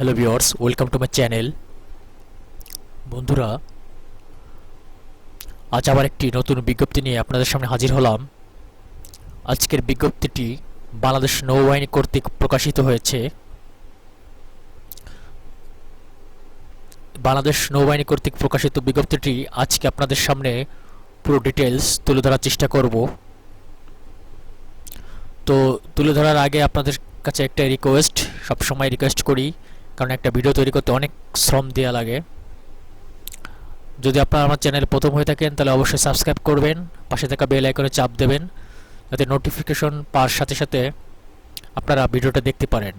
Hello viewers welcome to my channel বন্ধুরা, আজ আবার একটি নতুন বিজ্ঞপ্তি নিয়ে আপনাদের সামনে হাজির হলাম। আজকের বিজ্ঞপ্তিটি বাংলাদেশ নৌবাহিনী কর্তৃক প্রকাশিত হয়েছে। বাংলাদেশ নৌবাহিনী কর্তৃক প্রকাশিত বিজ্ঞপ্তিটি আজকে আপনাদের সামনে পুরো ডিটেলস তুলে ধরার চেষ্টা করব। তো, তুলে ধরার আগে আপনাদের কাছে একটা রিকোয়েস্ট সবসময় রিকোয়েস্ট করি। কারণ একটা ভিডিও তৈরি করতে অনেক শ্রম দেওয়া লাগে। যদি আপনারা আমার চ্যানেল প্রথম হয়ে থাকেন, তাহলে অবশ্যই সাবস্ক্রাইব করবেন, পাশে থাকা বেল আইকনে চাপ দেবেন, যাতে নোটিফিকেশন পাওয়ার সাথে সাথে আপনারা ভিডিওটা দেখতে পারেন।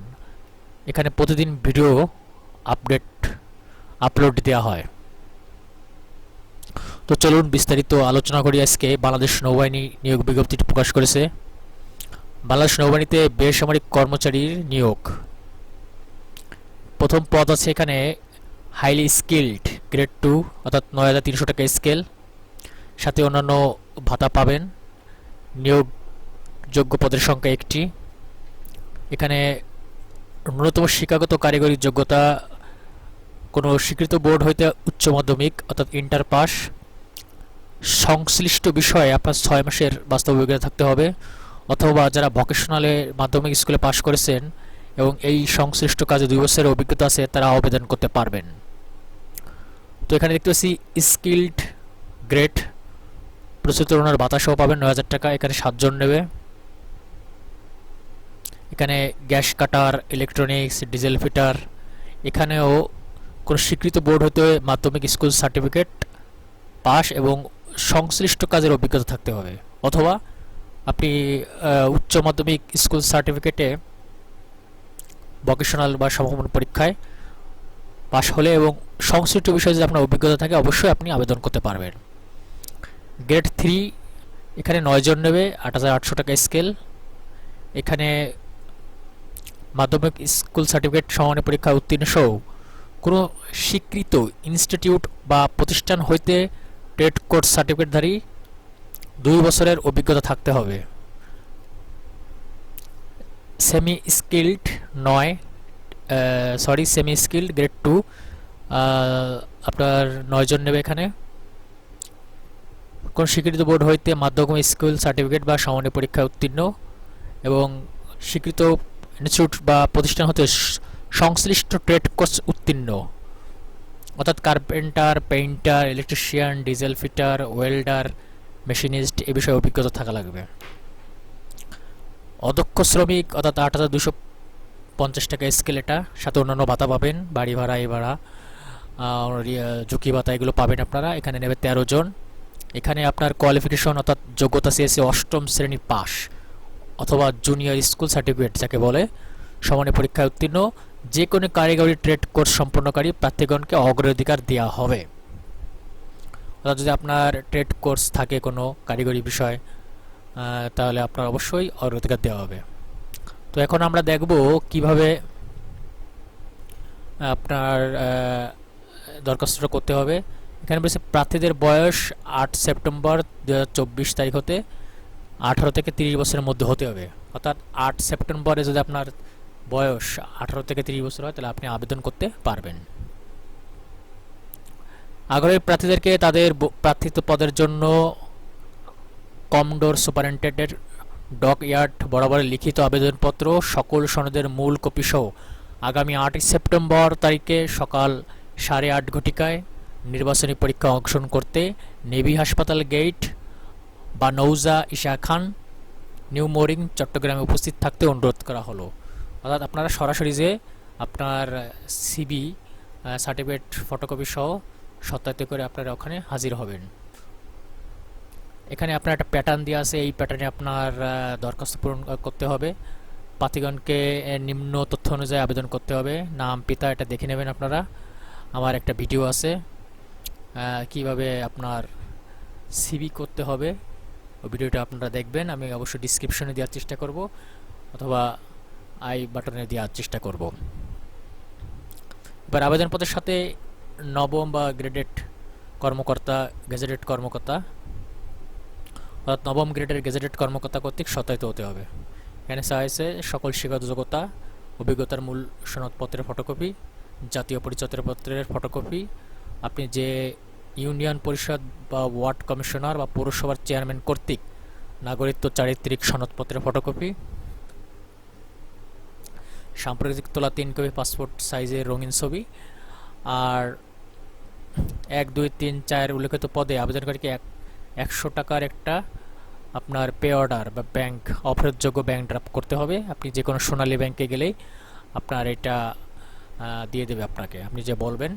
এখানে প্রতিদিন ভিডিও আপডেট আপলোড দেওয়া হয়। তো চলুন বিস্তারিত আলোচনা করি আজকে। বাংলাদেশ নৌবাহিনী নিয়োগ বিজ্ঞপ্তিটি প্রকাশ করেছে। বাংলাদেশ নৌবাহিনীতে বেসামরিক কর্মচারীর নিয়োগ। প্রথম পদ আছে এখানে হাইলি স্কিল্ড গ্রেড টু অর্থাৎ নয় হাজার তিনশো টাকা স্কেল সাথে অন্যান্য ভাতা পাবেন। নিয়োগ যোগ্য পদের সংখ্যা একটি। এখানে ন্যূনতম শিক্ষাগত কারিগরি যোগ্যতা কোনো স্বীকৃত বোর্ড হইতে উচ্চ মাধ্যমিক, অর্থাৎ ইন্টার পাস সংশ্লিষ্ট বিষয়ে আপনার ছয় মাসের বাস্তব অভিজ্ঞতা থাকতে হবে। অথবা যারা ভকেশনালে মাধ্যমিক স্কুলে পাশ করেছেন এবং এই সংশ্লিষ্ট কাজে দুই বছরের অভিজ্ঞতা আছে, তারা আবেদন করতে পারবেন। তো এখানে দেখতে পাচ্ছি, স্কিল্ড গ্রেড প্রচুরণার বাতাসও পাবেন, নয় হাজার টাকা, এখানে সাতজন নেবে। এখানে gas cutter electronics diesel fitter এখানেও কোনো স্বীকৃত বোর্ড হতে মাধ্যমিক স্কুল সার্টিফিকেট পাস এবং সংশ্লিষ্ট কাজের অভিজ্ঞতা থাকতে হবে। অথবা আপনি উচ্চ মাধ্যমিক স্কুল সার্টিফিকেটে ভকেশনাল বা সমমান পরীক্ষায় পাশ হলে এবং সংশ্লিষ্ট বিষয়ে যদি আপনার অভিজ্ঞতা থাকে, অবশ্যই আপনি আবেদন করতে পারবেন। গ্রেড থ্রি এখানে নয়জন নেবে, আট হাজার আটশো টাকা স্কেল এখানে মাধ্যমিক স্কুল সার্টিফিকেট সমানের পরীক্ষা উত্তীর্ণ সহ কোনো স্বীকৃত ইনস্টিটিউট বা প্রতিষ্ঠান হইতে ট্রেড কোর্স সার্টিফিকেটধারী দুই বছরের অভিজ্ঞতা থাকতে হবে। সেমি স্কিল্ড নয় sorry semi skilled grade two আপনার নয়জন নেবে এখানে। কোন স্বীকৃত বোর্ড হইতে মাধ্যমিক স্কুল সার্টিফিকেট বা সমানের পরীক্ষায় উত্তীর্ণ এবং স্বীকৃত ইনস্টিটিউট বা প্রতিষ্ঠান হতে সংশ্লিষ্ট ট্রেড কোর্স উত্তীর্ণ। অর্থাৎ carpenter painter electrician diesel fitter welder machinist এ বিষয়ে অভিজ্ঞতা থাকা লাগবে। অদক্ষ শ্রমিক, অর্থাৎ আট হাজার দুশো পঞ্চাশ টাকা স্কেল এটা। সাথে অন্যান্য ভাতা পাবেন, বাড়ি ভাড়া এই ভাড়া ঝুঁকি ভাতা, এগুলো পাবেন আপনারা। এখানে নেবে তেরো জন। এখানে আপনার কোয়ালিফিকেশন অর্থাৎ যোগ্যতা চেয়েছে অষ্টম শ্রেণির পাস, অথবা জুনিয়র স্কুল সার্টিফিকেট যাকে বলে, সমানে পরীক্ষায় উত্তীর্ণ। যে কোনো কারিগরি ট্রেড কোর্স সম্পন্নকারী প্রার্থীগণকে অগ্রাধিকার দেওয়া হবে। অর্থাৎ যদি আপনার ট্রেড কোর্স থাকে কোনো কারিগরি বিষয় তাহলে আপনার অবশ্যই অগ্রাধিকার দেওয়া হবে। তো এখন আমরা দেখব কীভাবে আপনার দরখাস্তটা করতে হবে। এখানে বলেছে, প্রার্থীদের বয়স আট সেপ্টেম্বর দু হাজার চব্বিশ তারিখ হতে আঠারো থেকে তিরিশ বছরের মধ্যে হতে হবে। অর্থাৎ আট সেপ্টেম্বরে যদি আপনার বয়স আঠারো থেকে তিরিশ বছর হয়, তাহলে আপনি আবেদন করতে পারবেন। আগ্রহী প্রার্থীদেরকে তাদের প্রার্থিত পদের জন্য কমডোর সুপারিনটেন্ডেন্ট ডক ইয়ার্ড বরাবর লিখিত আবেদনপত্র, সকল সনদের মূল কপি সহ আগামী আটই সেপ্টেম্বর তারিখে সকাল সাড়ে আট ঘটিকায় নির্বাচনী পরীক্ষা অংশগ্রহণ করতে নেভি হাসপাতাল গেট বা নৌজা ইশা খান, নিউ মোরিং, চট্টগ্রামে উপস্থিত থাকতে অনুরোধ করা হলো। অর্থাৎ আপনারা সরাসরি যে আপনার সিবি সার্টিফিকেট, ফটোকপি সহ সত্যায়িত করে আপনারা ওখানে হাজির হবেন। এখানে আপনার একটা প্যাটার্ন দেওয়া আছে, এই প্যাটার্নে আপনার দরখাস্ত পূরণ করতে হবে। পাতিগণকে নিম্ন তথ্য অনুযায়ী আবেদন করতে হবে। নাম, পিতা, এটা দেখে নেবেন আপনারা। আমার একটা ভিডিও আছে কীভাবে আপনার সিবি করতে হবে। ওই ভিডিওটা আপনারা দেখবেন, আমি অবশ্যই ডিসক্রিপশনে দেওয়ার চেষ্টা করব, অথবা আই বাটনে দেওয়ার চেষ্টা করব। এবার আবেদনপত্রের সাথে নবম বা গ্রেডেড কর্মকর্তা গেজেটেড কর্মকর্তা অর্থাৎ নবম গ্রেডের গেজেটেড কর্মকর্তা কর্তৃক সত্যায়িত হতে হবে। এখানে চাইছে সকল শিক্ষাগত যোগ্যতা অভিজ্ঞতার মূল সনদপত্রের ফটোকপি, জাতীয় পরিচয়পত্রের ফটোকপি, আপনি যে ইউনিয়ন পরিষদ বা ওয়ার্ড কমিশনার বা পৌরসভার চেয়ারম্যান কর্তৃক নাগরিকত্ব চারিত্রিক সনদপত্রের ফটোকপি, সাম্প্রতিক তোলা তিন কপি পাসপোর্ট সাইজের রঙিন ছবি, আর এক, দুই, তিন, চার উল্লেখিত পদে আবেদনকারীকে এক একশো টাকার একটা আপনার পে অর্ডার বা ব্যাংক, অফেরতযোগ্য ব্যাংক ড্রাফট করতে হবে। আপনি যে কোনো সোনালী ব্যাংকে গেলেই আপনার এটা দিয়ে দেবে আপনাকে। আপনি যে বলবেন,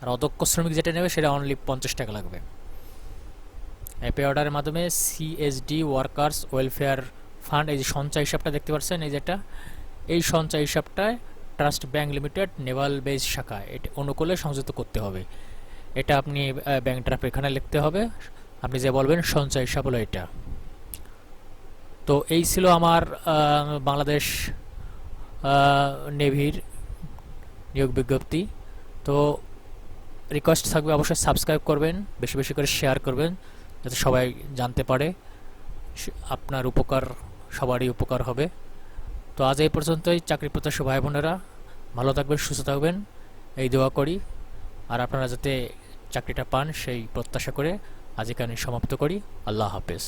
আর অদক্ষ শ্রমিক যেটা নেবে সেটা অনলি পঞ্চাশ টাকা লাগবে। পে অর্ডারের মাধ্যমে সিএসডি ওয়ার্কার্স ওয়েলফেয়ার ফান্ড এই যে সঞ্চয় হিসাবটা দেখতে পাচ্ছেন, এই যেটা, এই সঞ্চয় হিসাবটায় trust bank limited naval base শাখা, এটা অনুকূলে সংযুক্ত করতে হবে। এটা আপনি ব্যাংক ড্রাফট এখানে লিখতে হবে। আপনি যে বলবেন, সঞ্চয় হলো এটা। তো এই ছিল আমার বাংলাদেশ নেভির নিয়োগ বিজ্ঞপ্তি। তো রিকোয়েস্ট থাকবে অবশ্যই সাবস্ক্রাইব করবেন, বেশি বেশি করে শেয়ার করবেন, যাতে সবাই জানতে পারে আপনার উপকার, সবারই উপকার হবে। তো আজ এই পর্যন্তই। চাকরি প্রত্যাশী ভাই বোনেরা, ভালো থাকবেন, সুস্থ থাকবেন। এই দোয়া করি। আর আপনারা যাতে চাকরিটা পান সেই প্রত্যাশা করে আজ এখানে সমাপ্ত করি। আল্লাহ হাফেজ।